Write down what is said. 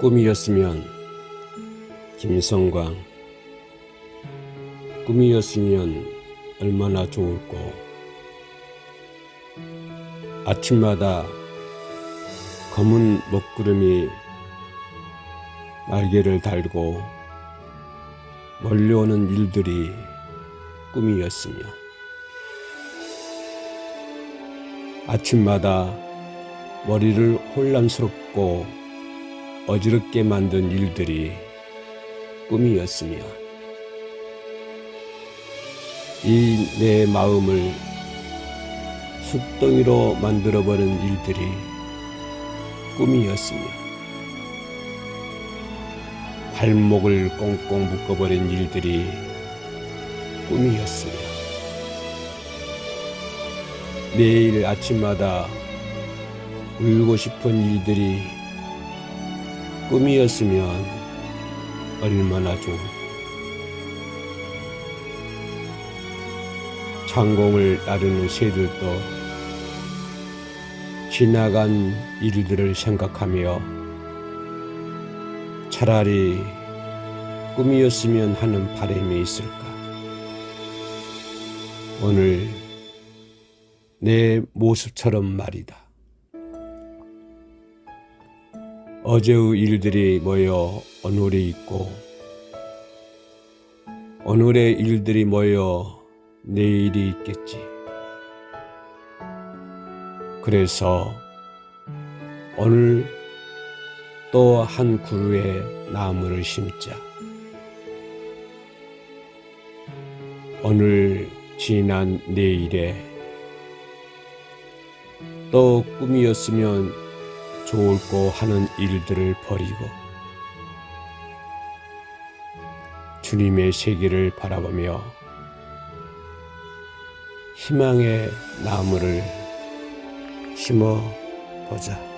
꿈이었으면 김성광 꿈이었으면 얼마나 좋을꼬 아침마다 검은 먹구름이 날개를 달고 몰려오는 일들이 꿈이었으며 아침마다 머리를 혼란스럽고 어지럽게 만든 일들이 꿈이었으며 이 내 마음을 숫덩이로 만들어버린 일들이 꿈이었으며 발목을 꽁꽁 묶어버린 일들이 꿈이었으며 매일 아침마다 울고 싶은 일들이 꿈이었으면 얼마나 좋을 창공을 나르는 새들도 지나간 일들을 생각하며 차라리 꿈이었으면 하는 바람이 있을까. 오늘 내 모습처럼 말이다. 어제의 일들이 모여 오늘에 있고 오늘의 일들이 모여 내일이 있겠지. 그래서 오늘 또 한 그루의 나무를 심자. 오늘 지난 내일에 또 꿈이었으면 좋을고 하는 일들을 버리고 주님의 세계를 바라보며 희망의 나무를 심어 보자.